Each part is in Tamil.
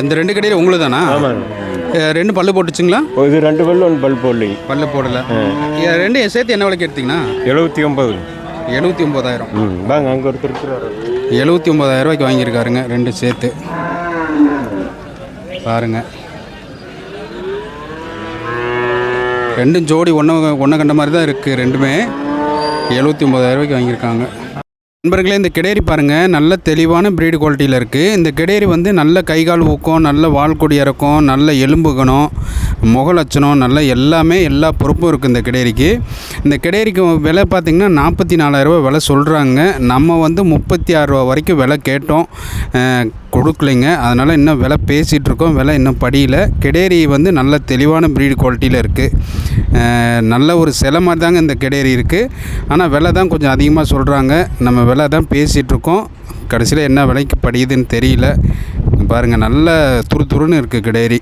இந்த ரெண்டு கடையில் உங்களுக்கு தானா ரெண்டு பல்லு போட்டுச்சுங்களா? இது ரெண்டு பல்லு ஒன்று பல் போடலைங்க. பல்லு போடல. ரெண்டு சேர்த்து என்ன விலைக்கு எடுத்தீங்கன்னா? எழுபத்தி ஒம்பது எழுபத்தி ஒம்பதாயிரம் வாங்க அங்கே ஒருத்தர் இருக்கிறாரு. எழுபத்தி ஒம்பதாயிரம் ரூபாய்க்கு வாங்கியிருக்காருங்க ரெண்டு சேர்த்து. பாருங்க. ரெண்டும் ஜோடி ஒன்று ஒன்றை கண்ட மாதிரி தான் இருக்குது ரெண்டுமே. எழுபத்தி ஒம்பதாயிரம் ரூபாய்க்கு வாங்கியிருக்காங்க. நண்பர்களே இந்த கிடேரி பாருங்கள் நல்ல தெளிவான ப்ரீடு குவாலிட்டியில் இருக்குது இந்த கிடேரி வந்து நல்ல கைகால் ஊக்கம் நல்ல வால்கொடி இறக்கம் நல்ல எலும்புகணம் முகலட்சணம் நல்ல எல்லாமே எல்லா பொறுப்பும் இருக்குது இந்த கிடேரிக்கு இந்த கிடேரிக்கு விலை பார்த்திங்கன்னா நாற்பத்தி நாலாயிரரூபா விலை சொல்கிறாங்க நம்ம வந்து முப்பத்தி ஆறுரூவா வரைக்கும் விலை கேட்டோம். கொடுக்கலைங்க. அதனால் இன்னும் விலை பேசிகிட்டு இருக்கோம் விலை இன்னும் படியில். கிடேரி வந்து நல்ல தெளிவான ப்ரீடு குவாலிட்டியில் இருக்குது நல்ல ஒரு சிலை மாதிரி தாங்க இந்த கிடேரி இருக்குது ஆனால் விலை தான் கொஞ்சம் அதிகமாக சொல்கிறாங்க நம்ம விலை தான் பேசிகிட்டு இருக்கோம் கடைசியில் என்ன விலைக்கு படியுதுன்னு தெரியல. பாருங்கள் நல்ல துரு துருன்னு இருக்குது கிடேரி.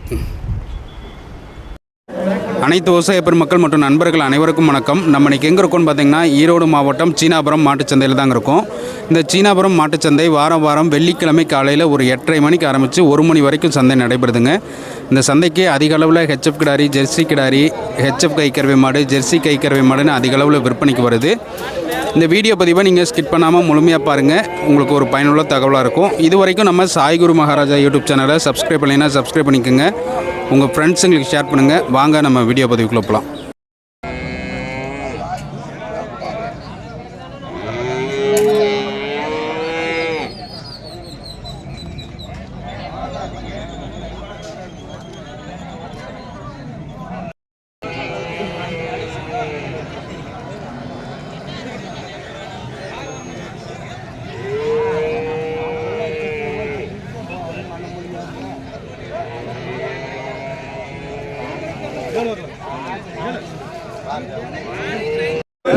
அனைத்து விவசாய பெருமக்கள் மற்றும் நண்பர்கள் அனைவருக்கும் வணக்கம். நம்ம இன்னைக்கு எங்கே இருக்கோம்னு பார்த்தீங்கன்னா ஈரோடு மாவட்டம் சீனாபுரம் மாட்டுச்சந்தையில் தாங்க இருக்கும். இந்த சீனாபுரம் மாட்டுச்சந்தை வாரம் வாரம் வெள்ளிக்கிழமை காலையில் ஒரு எட்டரை மணிக்கு ஆரம்பித்து ஒரு மணி வரைக்கும் சந்தை நடைபெறுதுங்க. இந்த சந்தைக்கு அதிக அளவில் ஹெச்எஃப் கிடாரி ஜெர்சி கிடாரி ஹெச்எஃப் கைக்கறவை மாடு ஜெர்சி கைக்கறவை மாடுன்னு அதிக அளவில் விற்பனைக்கு வருது. இந்த வீடியோ பதிவை நீங்கள் ஸ்கிப் பண்ணாமல் முழுமையாக பாருங்கள் உங்களுக்கு ஒரு பயனுள்ள தகவலாக இருக்கும். இது வரைக்கும் நம்ம சாய்குரு மகாராஜா யூடியூப் சேனலை சப்ஸ்கிரைப் பண்ணலைன்னா சப்ஸ்கிரைப் பண்ணிக்கோங்க. உங்கள் ஃப்ரெண்ட்ஸுங்களுக்கு ஷேர் பண்ணுங்கள் வாங்க நம்ம வீடியோ பதிவுக்குள்ளே போகலாம்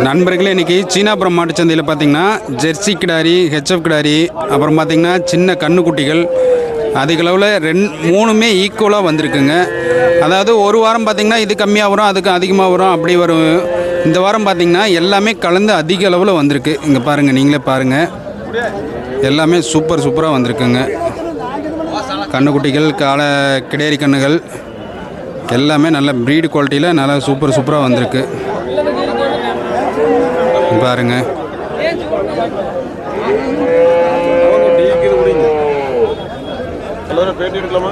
நண்பர்களே இன்றைக்கி சீனாபுரம் மாட்டுச்சந்தையில் பார்த்தீங்கன்னா ஜெர்சி கிடாரி ஹெச்எஃப் கிடாரி அப்புறம் பார்த்தீங்கன்னா சின்ன கண்ணுக்குட்டிகள் அதிகளவில் ரெண் மூணுமே ஈக்குவலாக வந்திருக்குங்க. அதாவது ஒரு வாரம் பார்த்திங்கன்னா இது கம்மியாக வரும் அதுக்கு அதிகமாக வரும் அப்படி வரும். இந்த வாரம் பார்த்திங்கன்னா எல்லாமே கலந்து அதிக அளவில் வந்திருக்கு. இங்கே பாருங்கள் நீங்களே பாருங்கள் எல்லாமே சூப்பர் சூப்பராக வந்திருக்குங்க. கண்ணுக்குட்டிகள் கால கிடேரி கண்ணுகள் எல்லாமே நல்ல ப்ரீடு குவாலிட்டியில் நல்லா சூப்பர் சூப்பராக வந்திருக்கு. பாருங்க. எல்லாரும் பேட்டி எடுக்கலாமா?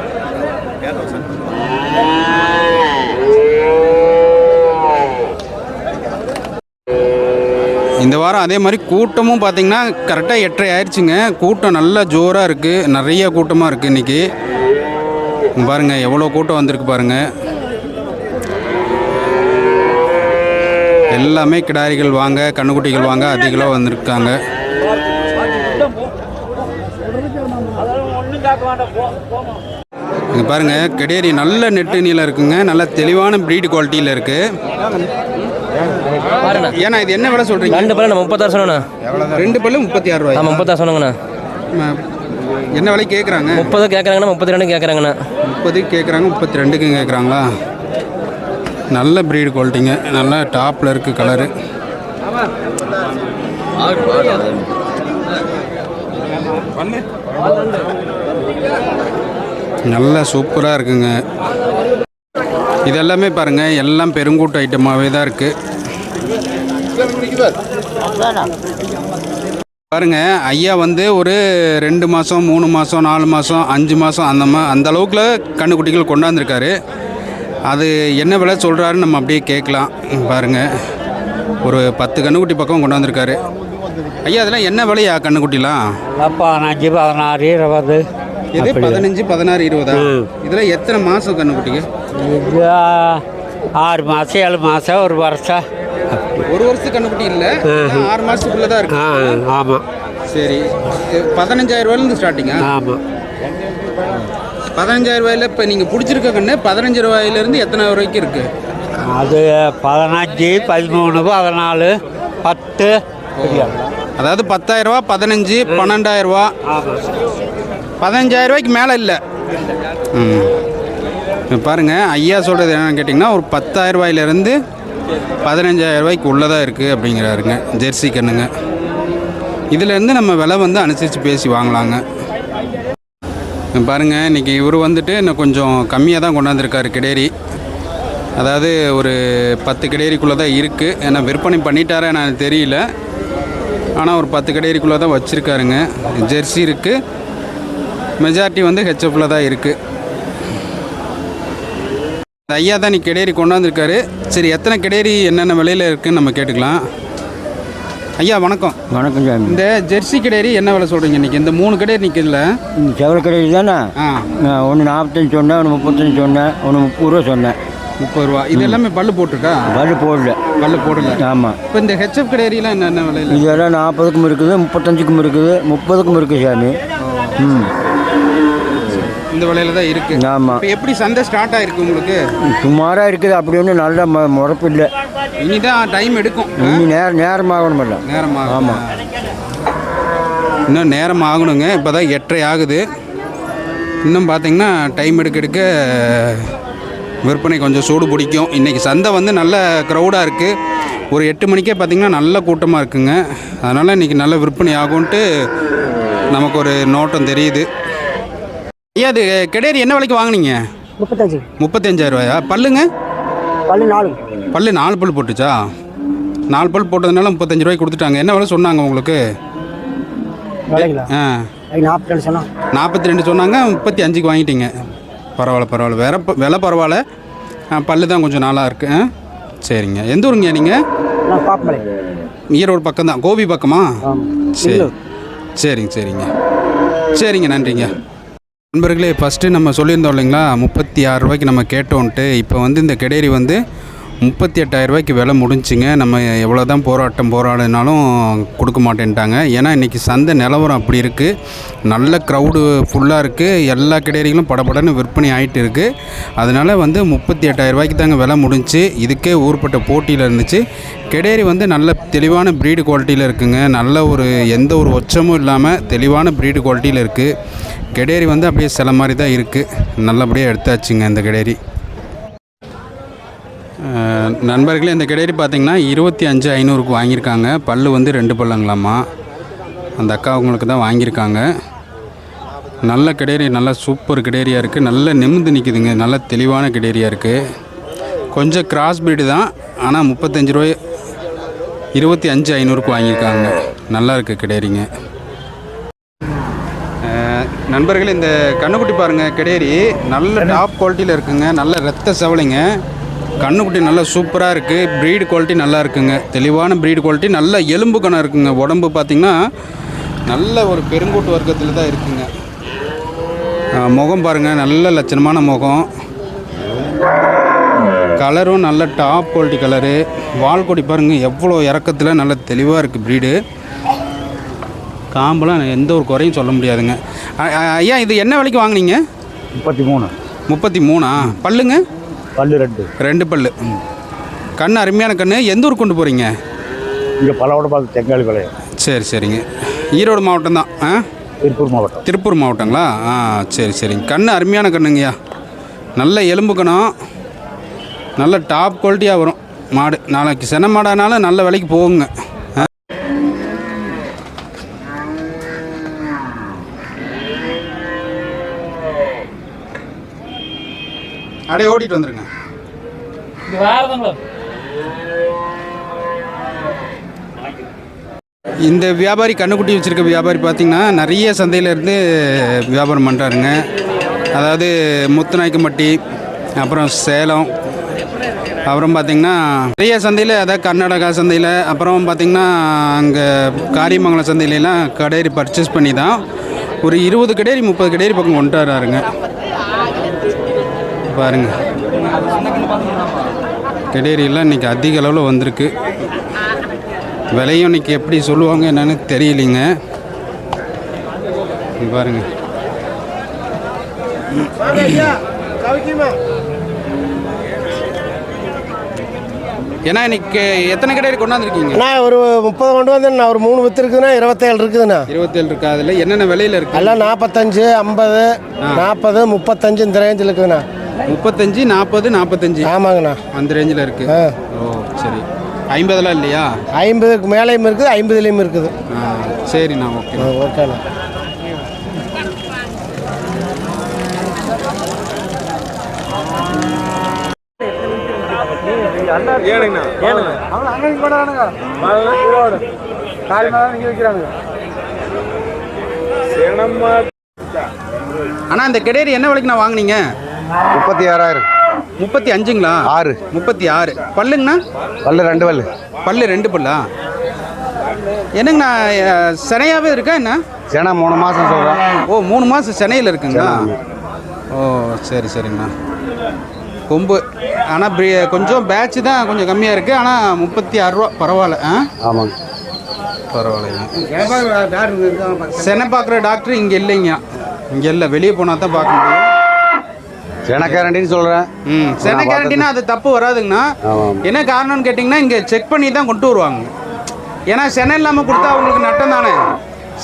இந்த வாரம் அதே மாதிரி கூட்டமும் பார்த்தீங்கன்னா கரெக்டாக எட்டரை ஆயிடுச்சுங்க கூட்டம் நல்லா ஜோராக இருக்குது நிறைய கூட்டமாக இருக்குது இன்றைக்கி பாருங்கள் எவ்வளோ கூட்டம் வந்திருக்கு பாருங்கள் எல்லாமே கிடாரிகள் வாங்க கண்ணுக்குட்டிகள் வாங்க அதிகளவு வந்திருக்காங்க. இங்கே பாருங்கள் கிடேரி நல்ல நெட்டு நீளம் இருக்குங்க. நல்ல தெளிவான ப்ரீடு குவாலிட்டியில் இருக்குது ஏன்னா இது என்ன விலை சொல்கிறீங்க ரெண்டு பல்லு முப்பத்தாறு சொன்னேண்ணா. ரெண்டு பல்லு முப்பத்தி ஆறு ரூபாய் முப்பத்தாறு சொன்னங்கண்ணா. என்ன விலை கேட்குறாங்க முப்பது கேட்குறாங்கண்ணா முப்பத்தி ரெண்டு கேட்குறாங்கண்ணா முப்பது கேட்குறாங்க முப்பத்தி ரெண்டுக்கும் கேட்குறாங்களா நல்ல ப்ரீடு குவாலிட்டிங்க நல்ல டாப்பில் இருக்குது கலரு நல்லா சூப்பராக இருக்குங்க. இது எல்லாமே பாருங்கள் எல்லாம் பெருங்கூட்டு ஐட்டமாகவே தான் இருக்குது பாருங்க ஐயா வந்து ஒரு ரெண்டு மாதம் மூணு மாதம் நாலு மாதம் அஞ்சு மாதம் அந்த மா அந்த அளவுக்குல கண்ணுக்குட்டிகள் கொண்டாந்துருக்காரு. அது என்ன விலை சொல்கிறாருன்னு நம்ம அப்படியே கேட்கலாம். பாருங்க. ஒரு பத்து கண்ணுக்குட்டி பக்கம் கொண்டாந்துருக்காரு ஐயா அதெல்லாம் என்ன விலையா கண்ணுக்குட்டிலாம்? பதினஞ்சு பதினாறு இருபது. இது பதினஞ்சு பதினாறு இருபதா? இதில் எத்தனை மாதம் கண்ணுக்குட்டிங்க? இது ஆறு மாதம் ஏழு மாதம் ஒரு வருஷம். ஒரு வருஷத்துக்கு கண்ணுக்குட்டி இல்லை? ஆறு மாதத்துக்குள்ளே தான் இருக்கு ஆமாம் சரி. பதினஞ்சாயிரம் ரூபாயிலேருந்து ஸ்டார்டிங்கா ஆமாம் பதினஞ்சாயிரம் ரூபாயில இப்போ நீங்கள் பிடிச்சிருக்க கண்ணு பதினஞ்சு ரூபாயிலேருந்து எத்தனை வரைக்கும் இருக்குது அது பதினஞ்சு பதிமூணு பதினாலு பத்து. அதாவது பத்தாயிரம் ரூபா பதினஞ்சு பன்னெண்டாயிரம் ரூபா. ஆமாம் பதினஞ்சாயிரம் ரூபாய்க்கு மேலே இல்லை. ம். இப்ப பாருங்க ஐயா சொல்கிறது என்னன்னு கேட்டிங்கன்னா ஒரு பத்தாயிரம் ரூபாயிலேருந்து பதினஞ்சாயிரம் ரூபாய்க்கு உள்ளதாக இருக்குது அப்படிங்கிறாருங்க ஜெர்சி கண்ணுங்க. இதுலேருந்து நம்ம விலை வந்து அனுசரித்து பேசி வாங்கலாங்க. பாருங்க இன்றைக்கி இவர் வந்துட்டு இன்னும் கொஞ்சம் கம்மியாக தான் கொண்டாந்துருக்காரு கிடேரி. அதாவது ஒரு பத்து கிடேரிக்குள்ளே தான் இருக்குது ஏன்னா விற்பனை பண்ணிட்டாரா எனக்கு தெரியல. ஆனால் ஒரு பத்து கிடேரிக்குள்ளே தான் வச்சுருக்காருங்க. ஜெர்சி இருக்குது மெஜாரிட்டி வந்து ஹெச்எஃப்பில் தான் இருக்குது ஐயா தான் நீ கிடேரி கொண்டாந்துருக்காரு. சரி எத்தனை கிடேரி என்னென்ன விலையில் இருக்குதுன்னு நம்ம கேட்டுக்கலாம். ஐயா வணக்கம். வணக்கம் சாமி. இந்த ஜெர்சி கிடேரி என்ன விலை சொல்கிறீங்க இன்றைக்கி இந்த மூணு கிடேரி நிற்குதுல இந்த செவலக்கடை தானே? ஆ. ஒன்று நாற்பத்தஞ்சு சொன்னேன் ஒன்று முப்பத்தஞ்சு சொன்னேன் ஒன்று முப்பது ரூபா சொன்னேன். முப்பது ரூபா. இது எல்லாமே பல்லு போட்டிருக்கா? பல்லு போடல. பல்லு போடல. ஆமாம் இப்போ இந்த ஹெச்எஃப் கிடேரியெலாம் என்ன என்ன விலையில்? இதெல்லாம் நாற்பதுக்கும் இருக்குது முப்பத்தஞ்சுக்கும் இருக்குது முப்பதுக்கும் இருக்குது சாமி. ம். இந்த விலையில தான் இருக்குது ஆமாம் இப்போ எப்படி சந்தை ஸ்டார்ட் ஆயிருக்கு உங்களுக்கு? சுமாராக இருக்குது. அப்படி ஒன்றும் நல்ல ம முறப்பு இல்லை. இனிதான் டைம் எடுக்கும். இனி நேரம் நேரமாகணும் இல்லை நேரமாக ஆமாம். இன்னும் நேரம் ஆகணுங்க இப்போ தான் எட்டரை ஆகுது. இன்னும் பார்த்தீங்கன்னா டைம் எடுக்க எடுக்க விற்பனை கொஞ்சம் சூடு பிடிக்கும். இன்றைக்கி சந்தை வந்து நல்ல க்ரௌடாக இருக்குது ஒரு எட்டு மணிக்கே பார்த்திங்கன்னா நல்ல கூட்டமாக இருக்குங்க. அதனால் இன்றைக்கி நல்ல விற்பனை ஆகும்ன்ட்டு நமக்கு ஒரு நோட்டம் தெரியுது. அது கிடேரி என்ன விலைக்கு வாங்குனீங்க? முப்பத்தஞ்சு. முப்பத்தஞ்சாயிரம் ரூபாயா பல்லுங்க? பல்லு நாலு. பல்லு நாலு பல் போட்டுச்சா? நாலு பல் போட்டதுனால முப்பத்தஞ்சு ரூபாய்க்கு கொடுத்துட்டாங்க. என்ன விலை சொன்னாங்க உங்களுக்கு? ஆ. நாற்பத்தி ரெண்டு சொன்னாங்க. முப்பத்தி அஞ்சுக்கு வாங்கிட்டீங்க. பரவாயில்ல பரவாயில்ல. வேற விலை பரவாயில்ல. பல்லு தான் கொஞ்சம் நாளாக இருக்கு. ஆ சரிங்க. எந்த ஊருங்க நீங்கள் ஈரோடு பக்கம் தான். கோபி பக்கமா? சரி. சரிங்க சரிங்க. சரிங்க நன்றிங்க. நண்பர்களே ஃபஸ்ட்டு நம்ம சொல்லியிருந்தோம் இல்லைங்களா? முப்பத்தி ஆறு ரூபாய்க்கு நம்ம கேட்டோன்ட்டு இப்போ வந்து இந்த கெடேரி வந்து முப்பத்தி எட்டாயிரம் ரூபாய்க்கு விலை முடிஞ்சுங்க. நம்ம எவ்வளோ தான் போராட்டம் போராடினாலும் கொடுக்க மாட்டேன்ட்டாங்க. ஏன்னா இன்றைக்கி சந்தை நிலவரம் அப்படி இருக்குது நல்ல க்ரௌடு ஃபுல்லாக இருக்குது எல்லா கிடையிலும் படப்படன்னு விற்பனை ஆகிட்டு இருக்குது அதனால் வந்து முப்பத்தி எட்டாயிரம் ரூபாய்க்கு தாங்க விலை முடிஞ்சு இதுக்கே ஊர்பட்ட போட்டியில் இருந்துச்சு. கிடேரி வந்து நல்ல தெளிவான ப்ரீடு குவாலிட்டியில் இருக்குங்க. நல்ல ஒரு எந்த ஒரு ஒச்சமும் இல்லாமல் தெளிவான ப்ரீடு குவாலிட்டியில் இருக்குது கிடேரி வந்து அப்படியே சில மாதிரி தான் இருக்குது நல்லபடியாக எடுத்தாச்சுங்க இந்த கிடேரி. நண்பர்களே இந்த கிடேரி பார்த்தீங்கன்னா இருபத்தி அஞ்சு ஐநூறுக்கு வாங்கியிருக்காங்க. பல்லு வந்து ரெண்டு பல்லுங்களாம்மா. அந்த அக்கா அவங்களுக்கு தான் வாங்கியிருக்காங்க. நல்ல கிடேரி நல்ல சூப்பர் கிடேரியாக இருக்குது நல்ல நிமிந்து நிற்குதுங்க நல்ல தெளிவான கிடேரியாக இருக்குது கொஞ்சம் கிராஸ் பீடு தான். ஆனால் முப்பத்தஞ்சு ரூபாய் இருபத்தி அஞ்சு ஐநூறுக்கு வாங்கியிருக்காங்க. நல்லா இருக்குது கிடேரிங்க நண்பர்களே இந்த கண்ணுக்குட்டி பாருங்கள் கிடேரி நல்ல டாப் குவாலிட்டியில் இருக்குங்க. நல்ல ரத்த செவலைங்க கண்ணுக்குட்டி நல்லா சூப்பராக இருக்குது ப்ரீடு குவாலிட்டி நல்லா இருக்குங்க. தெளிவான ப்ரீடு குவாலிட்டி நல்ல எலும்பு கணம் இருக்குங்க. உடம்பு பார்த்திங்கன்னா நல்ல ஒரு பெருங்கூட்டு வர்க்கத்தில் தான் இருக்குங்க. முகம் பாருங்கள் நல்ல லட்சணமான முகம். கலரும் நல்ல டாப் குவாலிட்டி கலரு வால்கொடி பாருங்கள் எவ்வளோ இறக்கத்தில் நல்ல தெளிவாக இருக்குது ப்ரீடு காம்பெல்லாம் எந்த ஒரு குறையும் சொல்ல முடியாதுங்க. ஐயா இது என்ன விலைக்கு வாங்குனீங்க? முப்பத்தி மூணு. முப்பத்தி மூணா? பல்லுங்க? பல்லு ரெண்டு. ரெண்டு பல்லு. ம். கண் அருமையான கண் எந்த ஊர் கொண்டு போகிறீங்க இங்கே பலவோட பார்த்து தெங்காளி விளைய சரி சரிங்க. ஈரோடு மாவட்டம் தான். ஆ? திருப்பூர் மாவட்டம். திருப்பூர் மாவட்டங்களா? ஆ சரி சரிங்க. கண் அருமையான கண்ணுங்கய்யா. நல்ல எலும்பு கணம். நல்ல டாப் குவாலிட்டியாக வரும். மாடு நாளைக்கு சென மாடானாலும் நல்ல விலைக்கு போகுங்க. அப்படியே ஓட்டிட்டு வந்துருங்க. இந்த வியாபாரி கண்ணுக்குட்டி வச்சுருக்க வியாபாரி பார்த்திங்கன்னா நிறைய சந்தையிலேருந்து வியாபாரம் பண்ணுறாருங்க அதாவது முத்துநாய்க்கம்பட்டி அப்புறம் சேலம் அப்புறம் பார்த்திங்கன்னா நிறைய சந்தையில் அதாவது கர்நாடகா சந்தையில் அப்புறம் பார்த்திங்கன்னா அங்கே காரியமங்கலம் சந்தையிலலாம் கடேரி பர்ச்சேஸ் பண்ணி தான் ஒரு இருபது கடேரி முப்பது கடையரி பக்கம் கொண்டு வராருங்க. பாருங்கள் கடேரியெல்லாம் இன்றைக்கி அதிக அளவில் வந்திருக்கு. விலையும் இன்னைக்கு எப்படி சொல்லுவாங்க என்னன்னு தெரியலைங்க. பாருங்க. ஏன்னா இன்னைக்கு எத்தனை கடை கொண்டாந்துருக்கீங்க? அண்ணா ஒரு முப்பது கொண்டு வந்து நான் ஒரு மூணு வித்து இருக்குதுண்ணா இருபத்தேழு இருக்குதுண்ணா. இருபத்தேழு இருக்கா? அதில் என்னென்ன விலையில் இருக்கு? எல்லாம் நாற்பத்தஞ்சு ஐம்பது நாற்பது முப்பத்தஞ்சு இந்த ரேஞ்சில் இருக்குதுண்ணா. முப்பத்தஞ்சு நாற்பது நாற்பத்தஞ்சு ஆமாங்கண்ணா. அந்த ரேஞ்சில் இருக்கு. ஓ சரி. ஐம்பதுலாம் இல்லையா? ஐம்பதுக்கு மேலேயும் இருக்குது ஐம்பதுலேயும் இருக்குது. ஆ சரிண்ணா ஓகே. ஓகேண்ணா. அண்ணா இந்த கடையரி என்ன விலைக்கு நான் வாங்கினீங்க? முப்பத்தி ஆறாயிரம். முப்பத்தி அஞ்சுங்களா? ஆறு. முப்பத்தி ஆறு. பல்லுங்கண்ணா? பல்லு ரெண்டு பல்லு. பல்லு ரெண்டு பல்லா? என்னங்கண்ணா அஹ், சினையாவே இருக்கா என்ன? சேனா மூணு மாதம் சொல்கிறேன் ஓ மூணு மாதம் சென்னையில் இருக்குங்களா? ஓ சரி சரிங்கண்ணா. கொம்பு. ஆனால் கொஞ்சம் பேட்ச் தான் கொஞ்சம் கம்மியாக இருக்குது ஆனால் முப்பத்தி ஆறு ரூபா. பரவாயில்ல ஆ? ஆமாங்க. பரவாயில்லைங்க. செனை பார்க்குற டாக்டர் இங்கே இல்லைங்க. இங்கே இல்லை வெளியே போனால் தான் பார்க்க முடியும். சேனக்காரண்டின்னு சொல்கிறேன் ம் செனை கேரண்டினா அது தப்பு வராதுங்கண்ணா. என்ன காரணம்னு கேட்டிங்கன்னா இங்கே செக் பண்ணி தான் கொண்டு வருவாங்க. ஏன்னா செனை இல்லாமல் கொடுத்தா அவங்களுக்கு நட்டம் தானே?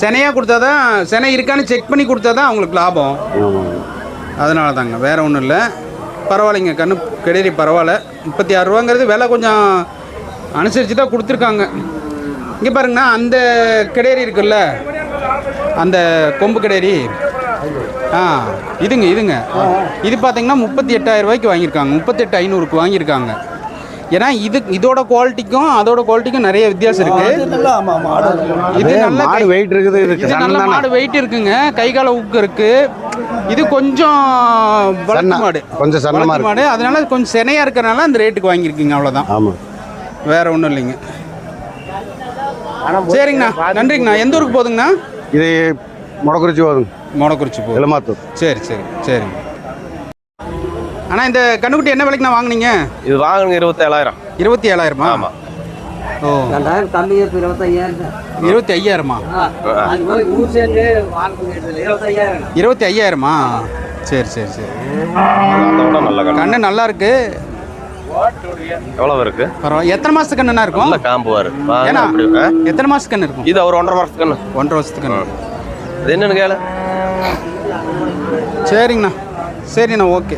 செனையாக கொடுத்தா தான் செனை இருக்கான்னு செக் பண்ணி கொடுத்தா தான் அவங்களுக்கு லாபம். அதனால தாங்க வேறு ஒன்றும் இல்லை. பரவாயில்லைங்க கண்ணு கெடேரி பரவாயில்ல. முப்பத்தி ஆறு ரூபாங்கிறது விலை கொஞ்சம் அனுசரித்து தான் கொடுத்துருக்காங்க. இங்கே பாருங்கண்ணா அந்த கெடேரி இருக்குல்ல அந்த கொம்பு கெடேரி. ஆ இதுங்க இதுங்க. இது பார்த்தீங்கன்னா முப்பத்தி எட்டாயிரம் ரூபாய்க்கு வாங்கியிருக்காங்க. முப்பத்தெட்டு ஐநூறுக்கு வாங்கியிருக்காங்க. ஏன்னா இது இதோட குவாலிட்டிக்கும் அதோட குவாலிட்டிக்கும் நிறைய வித்தியாசம் இருக்கு. இது நல்ல மாடு கை- வெயிட் இருக்குது இது நல்ல மாடு வெயிட் இருக்குங்க. கை கால ஊக்கு இருக்கு. இது கொஞ்சம் வளர்த்து. மாடு. கொஞ்சம் சன்னமா. மாடு. அதனால கொஞ்சம் சினையா இருக்கறனால அந்த ரேட்டுக்கு வாங்கியிருக்கீங்க அவ்வளவுதான். ஆமாம் வேற ஒன்றும் இல்லைங்க. சரிங்கண்ணா. நன்றிங்கண்ணா. எந்த ஊருக்கு போகுதுங்கண்ணா? இது முடக்குறிச்சி போதுங்க மோடக்குறிச்சி போகுது. எலுமாத்தூர் சரி சரி சரிங்க. அண்ணா இந்த கண்ணுக்குட்டி என்ன விலைக்குண்ணா வாங்குனீங்க? இது வாங்கணுங்க இருபத்தேழாயிரம். இருபத்தி ஏழாயிரமா ஆமா. ஓ. ரெண்டாயிரம் கம்மி இப்போ இருபத்தையாயிரம் இருபத்தி ஐயாயிரமா ஊர் சேர்ந்து இருபத்தையாயிரம். இருபத்தி ஐயாயிரமா சரி சரி சரி. அதை விட நல்ல கண்ணு. கண்ணு நல்லா இருக்கு. எவ்வளவு இருக்கு? பரவாயில்ல. எத்தனை மாசத்துக்கு கண்ணுண்ணா இருக்கும்? நல்ல காம்பு வரும் வாங்க ஏன்னா அப்படி ஆ? எத்தனை மாசத்துக்கு கண்ணு இருக்கும்? இது ஒரு ஒன்றரை வருஷத்துக்கு கண்ணு. ஒன்றரை வருஷத்துக்கு கண்ணு. இது என்னன்னு கேள. சரிங்கண்ணா. சரிண்ணா ஓகே.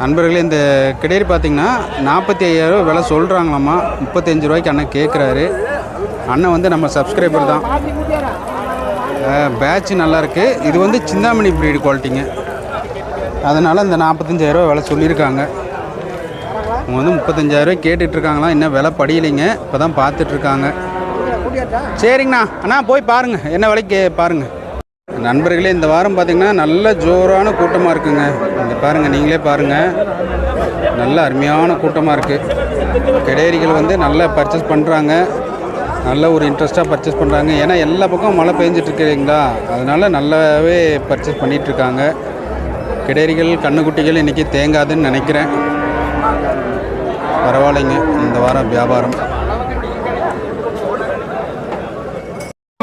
நண்பர்களே இந்த கிடேரி பார்த்தீங்கன்னா நாற்பத்தி ஐயாயிரம் விலை சொல்கிறாங்களாம்மா முப்பத்தஞ்சு ரூபாய்க்கு அண்ணன் கேட்குறாரு அண்ணன் வந்து நம்ம சப்ஸ்கிரைபர் தான். பேட்ச் நல்லாயிருக்கு இது வந்து சிந்தாமணி ப்ரீடு குவாலிட்டிங்க அதனால் இந்த நாற்பத்தஞ்சாயிரரூவா விலை சொல்லியிருக்காங்க. அவங்க வந்து முப்பத்தஞ்சாயிரரூவா கேட்டுட்ருக்காங்களாம் இன்னும் விலை படியலைங்க. இப்போ தான் பார்த்துட்ருக்காங்க சரிங்கண்ணா. அண்ணா போய் பாருங்கள் என்ன விலைக்கு பாருங்கள் நண்பர்களே இந்த வாரம் பார்த்தீங்கன்னா நல்ல ஜோரான கூட்டமாக இருக்குங்க. இந்த பாருங்கள் நீங்களே பாருங்கள் நல்ல அருமையான கூட்டமாக இருக்குது கெடேரிகள் வந்து நல்லா பர்ச்சேஸ் பண்ணுறாங்க நல்ல ஒரு இன்ட்ரெஸ்ட்டாக பர்ச்சேஸ் பண்ணுறாங்க ஏன்னா எல்லா பக்கம் மழை பெஞ்சிட்ருக்குறீங்களா அதனால் நல்லாவே பர்ச்சேஸ் பண்ணிகிட்ருக்காங்க இருக்காங்க. கிடேரிகள் கண்ணுக்குட்டிகள் இன்றைக்கி தேங்காதுன்னு நினைக்கிறேன். பரவாயில்லைங்க இந்த வாரம் வியாபாரம்.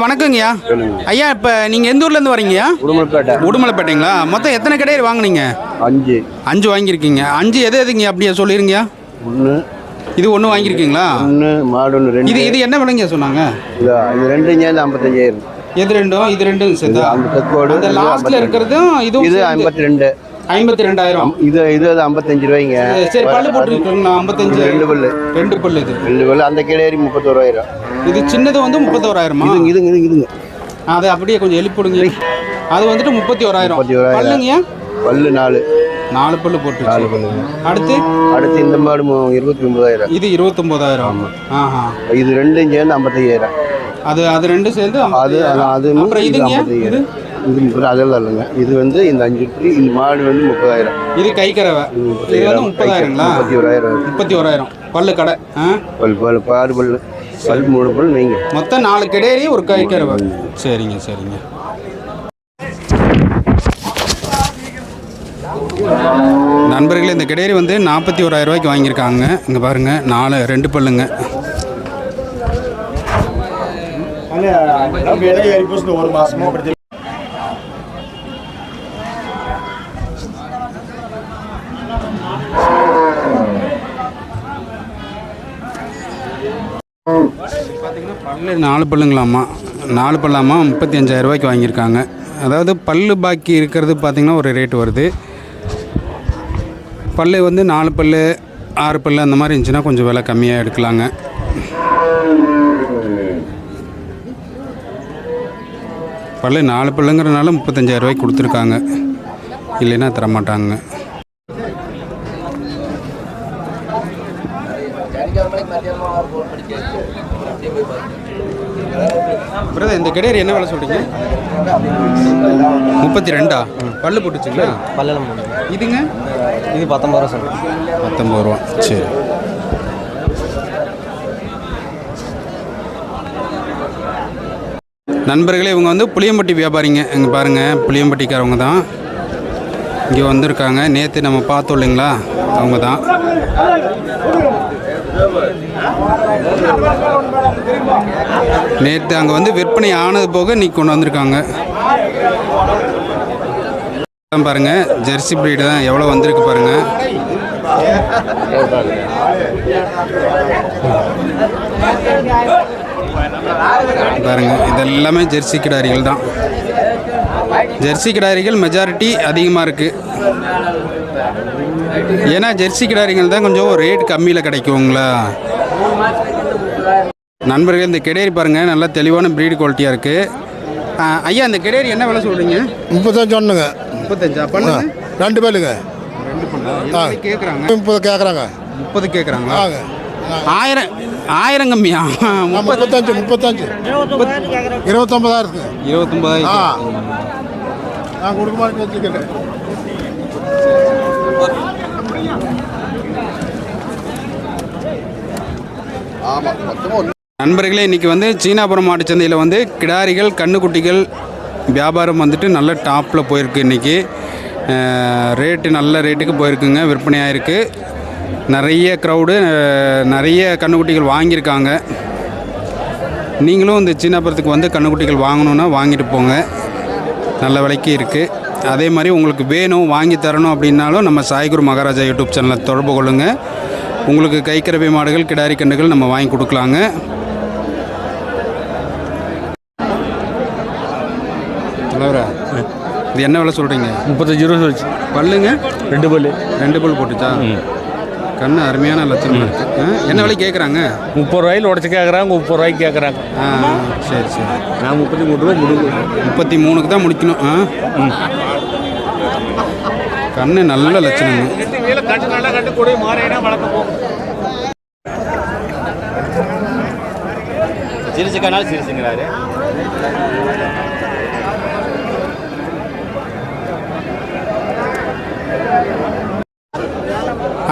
வணக்கங்கய்யா. ஐயா இப்போ நீங்கள் எந்த ஊர்லேருந்து வரீங்கய்யா? உடுமல்பேட்டை உடுமலைப்பேட்டைங்களா? மொத்தம் எத்தனை கடையர் வாங்குனீங்க? அஞ்சு. அஞ்சு வாங்கியிருக்கீங்க. அஞ்சு எது எதுங்க அப்படியா சொல்லிருங்கய்யா. ஒன்று இது ஒன்று வாங்கியிருக்கீங்களா? ஒன்று மாடு ஒன்று ரெண்டு. இது இது என்ன விலைங்க சொன்னாங்க? இதா, இது சேர்ந்து ஐம்பத்தஞ்சாயிரம். எது ரெண்டும்? இது ரெண்டும் சேர்த்தா? அந்த இது 52. இருக்கிறதும் இதுவும் இது சேர்ந்து. ஐம்பத்தி ரெண்டு. ஐம்பத்தி ரெண்டாயிரம். இது இது ஐம்பத்தஞ்சு ரூபாய்ங்க. சரி பல்லு போட்டுருக்கோங்கண்ணா ஐம்பத்தஞ்சு. ரெண்டு பல்லு. ரெண்டு பல்லு இது. ரெண்டு பல்லு. அந்த கிளேரி முப்பத்தோராயிரம். இது சின்னது வந்து முப்பத்தோராயிரமா? இதுங்க இதுங்க இதுங்க இதுங்க. அதை அப்படியே கொஞ்சம் எழுப்பிடுங்க அது வந்துட்டு முப்பத்தி ஓராயிரம் முப்பத்தி ஓராயிரம். பல்லு நாலு. நாலு பல்லு போட்டு நாலு பல்லு. அடுத்து? அடுத்து இந்த மாடு இருபத்தி ஒன்பதாயிரம் இது இருபத்தொம்போதாயிரம் ஆஹா. இது ரெண்டும் சேர்ந்து ஐம்பத்தையாயிரம். அது அது ரெண்டும் சேர்ந்து அது அது அப்புறம் இது இதுங்க ஐம்பத்தையாயிரம். இது முப்பது அதெல்லாம் இல்லைங்க. இது வந்து இந்த அஞ்சு லிட்டரு இந்த மாடு வந்து முப்பதாயிரம். இது கை கறவை இது வந்து முப்பதாயிரங்களா? முப்பத்தி ஓராயிரம். முப்பத்தி ஓராயிரம். பல்லு கடை ஆ? பல் பல் பாறு பல்லு. பல் மூணு பல் நீங்க. மொத்தம் நாலு கிடையறி ஒரு கை கறவை சரிங்க சரிங்க. நண்பர்களே இந்த கிடையரி வந்து நாற்பத்தி ஓராயிரம் ரூபாய்க்கு வாங்கியிருக்காங்க. இங்கே பாருங்கள் நாலு ரெண்டு பல்லுங்க. பல்லு நாலு பல்லுங்களாம்மா. நாலு பல்லாமா முப்பத்தி அஞ்சாயிரம் ரூபாய்க்கு வாங்கியிருக்காங்க. அதாவது பல்லு பாக்கி இருக்கிறது பார்த்திங்கன்னா ஒரு ரேட் வருது. பல்லு வந்து நாலு பல்லு ஆறு பல்லு அந்த மாதிரி இருந்துச்சுன்னா கொஞ்சம் விலை கம்மியாக எடுக்கலாங்க. பல்லு நாலு பல்லுங்கிறனால முப்பத்தஞ்சாயிரம் ரூபாய்க்கு கொடுத்துருக்காங்க. இல்லைன்னா தரமாட்டாங்க. பிரதர் இந்த கிடையாது என்ன வேலை சொல்கிறீங்க முப்பத்தி ரெண்டா பல்லு போட்டுச்சுங்களா பல்லலம் இதுங்க? இது பத்தொம்பது ரூபா சொல்கிறேன் பத்தொம்பது ரூபா. சரி. நண்பர்களே இவங்க வந்து புளியம்பட்டி வியாபாரிங்க. இங்கே பாருங்கள் புளியம்பட்டிக்காரவங்க தான். இங்கே வந்திருக்காங்க. நேற்று நம்ம பார்த்தோம் இல்லைங்களா? அவங்க தான் நேற்று அங்கே வந்து விற்பனை ஆனது போக இன்னைக்கு கொண்டு வந்திருக்காங்க. தான் பாருங்க ஜெர்சி பிரீடு தான் எவ்வளோ வந்திருக்கு பாருங்க. பாருங்க இதெல்லாமே ஜெர்சி கிடாரிகள் தான். ஜெர்சி கிடாரிகள் மெஜாரிட்டி அதிகமாக இருக்கு. ஏன்னா ஜெர்சி கிடாரிகள் தான் கொஞ்சம் ரேட் கம்மியில் கிடைக்குங்களா? நண்பர்கள் இந்த கிடேரி பாருங்க நல்லா தெளிவான ப்ரீடு குவாலிட்டியாக இருக்கு. ஆ, ஐயா இந்த கிடேரி என்ன விலை சொல்றீங்க? முப்பத்தஞ்சு ஒன்றுங்க முப்பத்தஞ்சா? பண்ணுங்க. ரெண்டு பேருங்க. என்ன கேட்குறாங்க முப்பது கேட்குறாங்க முப்பது கேட்குறாங்களா ஆங்க ஆயிரம் ஆயிரம் கம்மியா? முப்பது முப்பத்தஞ்சு முப்பத்தஞ்சு. ஆ. இருபத்தொம்பதாயிரம் நான் கொடுக்க மாட்டேன் வச்சுக்கிறேன் நண்பர்களே இன்றைக்கி வந்து சீனாபுரம் மாட்டு சந்தையில் வந்து கிடாரிகள் கண்ணுக்குட்டிகள் வியாபாரம் வந்துட்டு நல்ல டாப்பில் போயிருக்கு இன்றைக்கி ரேட்டு நல்ல ரேட்டுக்கு போயிருக்குங்க விற்பனையாயிருக்கு. நிறைய க்ரௌடு நிறைய கண்ணுக்குட்டிகள் வாங்கியிருக்காங்க. நீங்களும் இந்த சீனாபுரத்துக்கு வந்து கண்ணுக்குட்டிகள் வாங்கணுன்னா வாங்கிட்டு போங்க. நல்ல விலைக்கு இருக்குது அதே மாதிரி உங்களுக்கு வேணும் வாங்கி தரணும் அப்படின்னாலும் நம்ம சாய்குரு மகாராஜா யூடியூப் சேனலை தொடர்பு கொள்ளுங்கள் உங்களுக்கு கைக்கரவை மாடுகள் கிடாரி கண்டுகள் நம்ம வாங்கி கொடுக்கலாங்க. தலைவரா? இது என்ன விலை சொல்கிறீங்க முப்பத்தஞ்சு ரூபா சொல்லிச்சு. பல்லுங்க? ரெண்டு பல்லு. ரெண்டு பல் போட்டுச்சா? கண்ணு அருமையான லட்சணம் இருக்கு. ஆ, என்ன விலை கேட்குறாங்க முப்பது ரூபாயில் உடச்சி கேட்குறாங்க முப்பது ரூபாய்க்கு கேட்குறாங்க ஆ சரி சரி. நான் முப்பத்தி மூணு ரூபா முடிவு முப்பத்தி மூணுக்கு தான் முடிக்கணும். ஆ? கண்ணு நல்ல போ சிரிச்சுக்கனாலும் சிரிச்சுங்கிறாரு.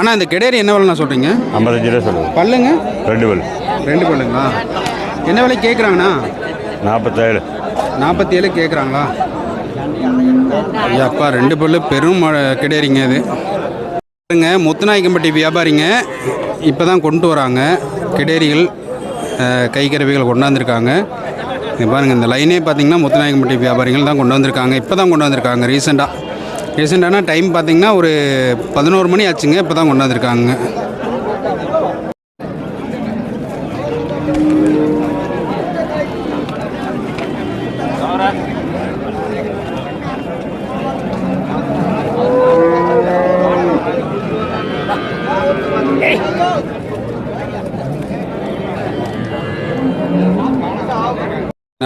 ஆனால் இந்த கிடேரி என்ன விலைண்ணா சொல்கிறீங்க ஐம்பத்தஞ்சு ரூபா சொல்லுங்கள் பல்லுங்க? ரெண்டு பல். ரெண்டு பல்லுங்களா? என்ன விலை கேட்குறாங்கண்ணா நாற்பத்தேழு நாற்பத்தி ஏழு கேட்குறாங்களா ஐயாப்பா ரெண்டு பல்லு பெரும் மழை கிடையாதுங்க இது. முத்துநாயக்கம்பட்டி வியாபாரிங்க இப்போ தான் கொண்டு வராங்க. கிடேரிகள் கைக்கருவிகள் கொண்டாந்துருக்காங்க. பாருங்கள் இந்த லைனே பார்த்தீங்கன்னா முத்துநாயக்கம்பட்டி வியாபாரிகள் தான் கொண்டு வந்திருக்காங்க. இப்போ தான் கொண்டு வந்திருக்காங்க ரீசெண்டாக ரீசெண்டான டைம் பார்த்தீங்கன்னா ஒரு பதினோரு மணி ஆச்சுங்க. இப்போ தான் கொண்டாந்துருக்காங்க.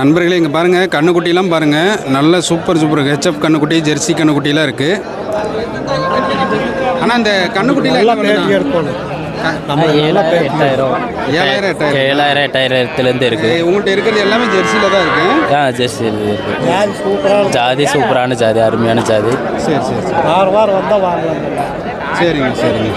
நண்பர்களே இங்கே பாருங்கள் கண்ணுக்குட்டிலாம் பாருங்கள் நல்ல சூப்பர் சூப்பர் ஹெச்எப் கண்ணுக்குட்டி ஜெர்சி கண்ணுக்குட்டிலாம் இருக்குது ஆனால் இந்த கண்ணுக்குட்டிலாம் ஏழாயிரம் எட்டாயிரம். ஏழாயிரம் எட்டாயிரத்துலேருந்து இருக்கு. உங்கள்கிட்ட இருக்கிறது எல்லாமே ஜெர்சியில் தான் இருக்கு. ஆ ஜெர்சி இருக்கு. ஜாதி சூப்பரான ஜாதி அருமையான ஜாதி. சரி சரி சரி. ஆறு வாரம் வந்தால் வாங்கலாம் சரிங்க சரிங்க.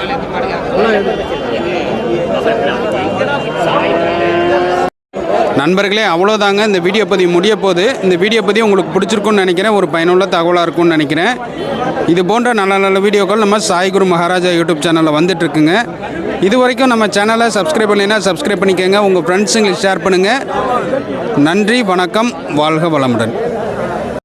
நண்பர்களே அவ்வளோதாங்க இந்த வீடியோ பதிவு முடிய போது இந்த வீடியோ பதிவு உங்களுக்கு பிடிச்சிருக்குன்னு நினைக்கிறேன். ஒரு பயனுள்ள தகவலாக இருக்கும்னு நினைக்கிறேன். இது போன்ற நல்ல நல்ல வீடியோக்கள் நம்ம சாய்குரு மகாராஜா யூடியூப் சேனலில் வந்துட்டுருக்குங்க. இது வரைக்கும் நம்ம சேனலை சப்ஸ்கிரைப் பண்ணலைன்னா சப்ஸ்கிரைப் பண்ணிக்கோங்க. உங்கள் ஃப்ரெண்ட்ஸுங்களுக்கு ஷேர் பண்ணுங்கள் நன்றி வணக்கம். வாழ்க வளமுடன்.